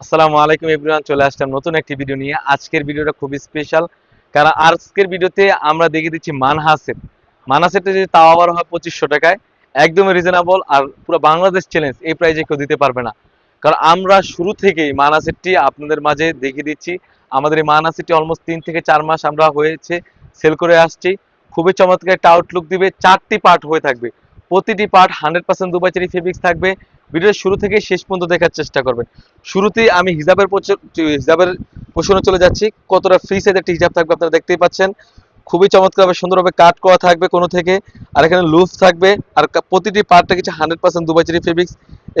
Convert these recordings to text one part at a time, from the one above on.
আসসালামু আলাইকুম এভরিওয়ান, চলে আসলাম নতুন একটি ভিডিও নিয়ে। আজকের ভিডিওটা খুবই স্পেশাল কারণ আজকের ভিডিওতে আমরা দেখিয়ে দিচ্ছি মানহাসের। মানহাসেরটা যদি তাও আবার হয় পঁচিশশো টাকায়, একদমই রিজনেবল আর পুরো বাংলাদেশ চ্যালেঞ্জ এই প্রাইজে কেউ দিতে পারবে না। কারণ আমরা শুরু থেকেই মানাসেটটি আপনাদের মাঝে দেখে দিচ্ছি। আমাদের এই মানাসেটটি অলমোস্ট তিন থেকে চার মাস আমরা হয়েছে সেল করে আসছি। খুবই চমৎকার একটা আউটলুক দিবে, চারটি পার্ট হয়ে থাকবে। প্রতিটি part hundred percent Dubai cherry fabrics থাকবে। ভিডিওর শুরু থেকে শেষ পর্যন্ত দেখার চেষ্টা করবেন শুরুতেই আমি হিজাবের হিজাবের পোষণে চলে যাচ্ছি। কতটা ফ্রি সাইজ একটা হিজাব থাকবে আপনারা দেখতেই পাচ্ছেন। খুবই চমৎকারভাবে সুন্দরভাবে কাট করা থাকবে কোনো থেকে। আর এখানে লুফ থাকবে। আর প্রতিটি পার্টটা কিছু hundred percent Dubai cherry fabrics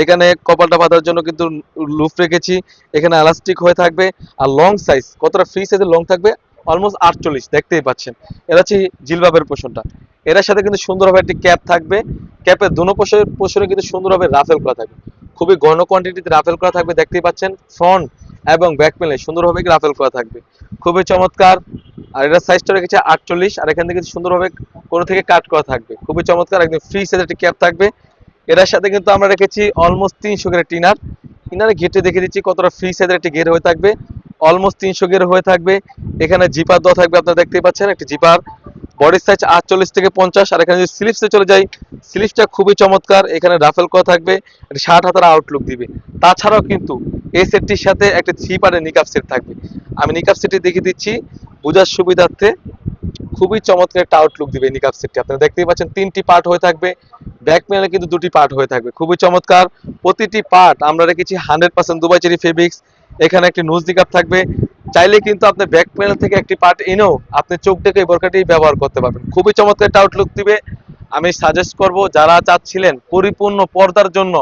এখানে কপালটা বাঁধার জন্য কিন্তু লুফ রেখেছি। এখানে এলাস্টিক হয়ে থাকবে। আর লং সাইজ কতটা ফ্রি সাইজের লং থাকবে? অলমোস্ট আটচল্লিশ, দেখতেই পাচ্ছেন। এটা হচ্ছে জিলবাবের পোষণটা। এটার সাথে কিন্তু সুন্দরভাবে একটি ক্যাপ থাকবে। ক্যাপের দোনো পোষণে পোষণে কিন্তু সুন্দরভাবে রাফেল করা থাকবে। খুবই ঘন কোয়ান্টিটিতে রাফেল করা থাকবে, দেখতেই পাচ্ছেন। ফ্রন্ট এবং ব্যাক প্যানেলে সুন্দরভাবে রাফেল করা থাকবে। খুবই চমৎকার। আর এটার সাইজটা রেখেছে আটচল্লিশ, আর এখান থেকে সুন্দরভাবে কোনো থেকে কাট করা থাকবে। খুবই চমৎকার, একদম ফ্রি সাইজের একটি ক্যাপ থাকবে। এটার সাথে কিন্তু আমরা রেখেছি অলমোস্ট তিনশো গ্রেড টিনার। টিনারে ঘেটে দেখে দিচ্ছি কতটা ফ্রি সাইজের একটি গের হয়ে থাকবে। অলমোস্ট তিনশো গের হয়ে থাকবে। এখানে জিপার দেওয়া থাকবে, আপনারা দেখতেই পাচ্ছেন, একটি জিপার। বডি সাইজ আটচল্লিশ থেকে পঞ্চাশ, আর এখানে যদি স্লিপসে চলে যাই স্লিপসটা খুবই চমৎকার, এখানে রাফেল করা থাকবে, একটি ষাট হাতের আউটলুক দিবে। তাছাড়াও কিন্তু এই সেটটির সাথে একটা থ্রি পার্টের নিকাপ সেট থাকবে। আমি নিকাপ সেটটি দেখিয়ে দিচ্ছি, বোঝার সুবিধার্থে। খুবই চমৎকার একটা আউটলুক দিবে নিকাপ সেটটি আপনারা দেখতেই পাচ্ছেন তিনটি পার্ট হয়ে থাকবে। ব্যাক প্যানেলে কিন্তু দুটি পার্ট হয়ে থাকবে। খুবই চমৎকার। প্রতিটি পার্ট আমরা রেখেছি hundred percent Dubai cherry fabrics এখানে একটি নোজ নিকাপ থাকবে। চাইলে কিন্তু আপনি ব্যাক প্যানেল থেকে একটি পার্ট এনেও আপনি চোখ থেকে এই বোরকাটি ব্যবহার করতে পারবেন। খুবই চমৎকার একটা আউটলুক দিবে। আমি সাজেস্ট করব, যারা চাচ্ছিলেন পরিপূর্ণ পর্দার জন্য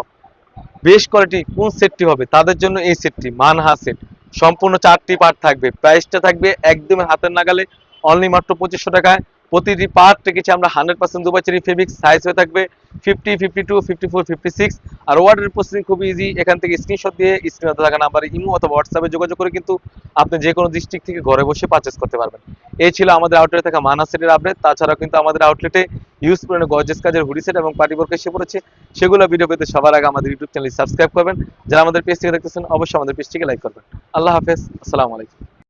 বেশ কোয়ালিটি কোন সেটটি হবে, তাদের জন্য এই সেটটি মানহা সেট সম্পূর্ণ চারটি পার্ট থাকবে। প্রাইসটা থাকবে একদম হাতের নাগালে। অনলি মাত্র পঁচিশশো টাকায়। প্রতিটি পার্ট রেখেছি আমরা hundred percent Dubai cherry fabrics size হয়ে থাকবে fifty fifty two fifty four fifty six আর ওয়ার্ডের প্রসেসিং খুব ইজি এখান থেকে স্ক্রিনশট দিয়ে স্ক্রিনে থাকা নাম্বারে ইমো অথবা হোয়াটসঅ্যাপে যোগাযোগ করে কিন্তু আপনি যে কোনো ডিস্ট্রিক্ট থেকে ঘরে বসে পারচেস করতে পারবেন। এই ছিল আমাদের আউটলেটে থাকা মানা সেটের আপডেট তাছাড়াও কিন্তু আমাদের আউটলেটে ইউজ করে গর্জেস কাজের হুডি সেট এবং পার্টি বোর্ড এসে পড়েছে। সেগুলো ভিডিও পেতে সবার আগে আমাদের ইউটিউব চ্যানেল সাবস্ক্রাইব করবেন। যারা আমাদের পেজ থেকে দেখতেছেন, অবশ্যই আমাদের পেজটিকে লাইক করবেন। আল্লাহ হাফেজ। আসসালামু আলাইকুম।